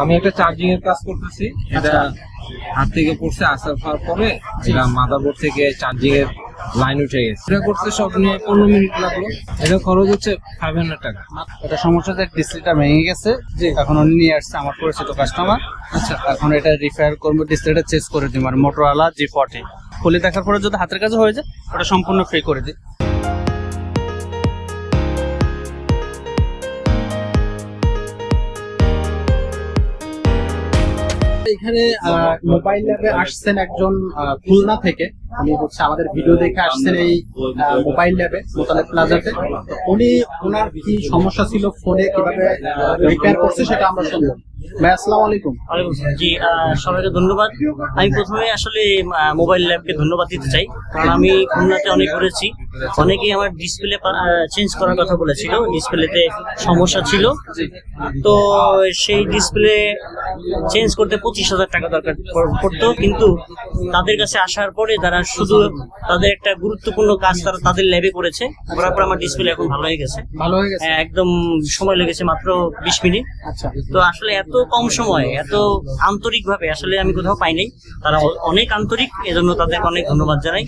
আমি একটা চার্জিং এর কাজ করতেছি। এটা হাত থেকে পড়ছে আসার পর পরে এটা মাদারবোর্ড থেকে চার্জিং এর লাইন উঠে গেছে। এটা করতে সব নিয়ে পনেরো মিনিট লাগল। এটা খরচ হচ্ছে ফাইভ হান্ড্রেড টাকা। এটা সমস্যা যে ডিসপ্লেটা ভেঙে গেছে। যে এখন উনি নিয়ে আসছে আমার পরিচিত কাস্টমার আচ্ছা। এখন এটা রিপেয়ার করব ডিসপ্লেটা চেঞ্জ করে দিই আর মোটরওয়ালা জি ফর্টি খুলে দেখার পরে যদি হাতের কাছে হয়ে যায় ওটা সম্পূর্ণ ফ্রি করে দিই। এখানে মোবাইল ল্যাবে আসছেন একজন খুলনা থেকে। উনি হচ্ছে আমাদের ভিডিও দেখে আসছেন এই মোবাইল ল্যাবে মোতালেব প্লাজাতে। উনি ওনার কি সমস্যা ছিল ফোনে কীভাবে রিপেয়ার করছে সেটা আমরা শুনলাম ভাই আসসালামু আলাইকুম। ওয়ালাইকুম আসসালাম। জি সবাইকে ধন্যবাদ। আমি প্রথমে আসলে মোবাইল ল্যাবকে ধন্যবাদ দিতে চাই। কারণ আমি খুলনাতে অনেক ঘুরেছি। অনেকেই আমার ডিসপ্লে চেঞ্জ করার কথা বলেছিল। ডিসপ্লেতে সমস্যা ছিল। তো সেই ডিসপ্লে চেঞ্জ করতে পঁচিশ হাজার টাকা দরকার পড়তো। কিন্তু তাদের কাছে আসার পরে তারা শুধু তাদের একটা গুরুত্বপূর্ণ কাজ তারা তাদের ল্যাবে করেছে। করার পর আমার ডিসপ্লে এখন ভালো হয়ে গেছে। ভালো হয়ে গেছে। হ্যাঁ, একদম সময় লেগেছে মাত্র বিশ মিনিট। আচ্ছা। তো আসলে এত কম সময়ে, এত আন্তরিকভাবে, আসলে আমি কোথাও পাই নাই। তারা অনেক আন্তরিক, এজন্য তাদেরকে অনেক ধন্যবাদ জানাই।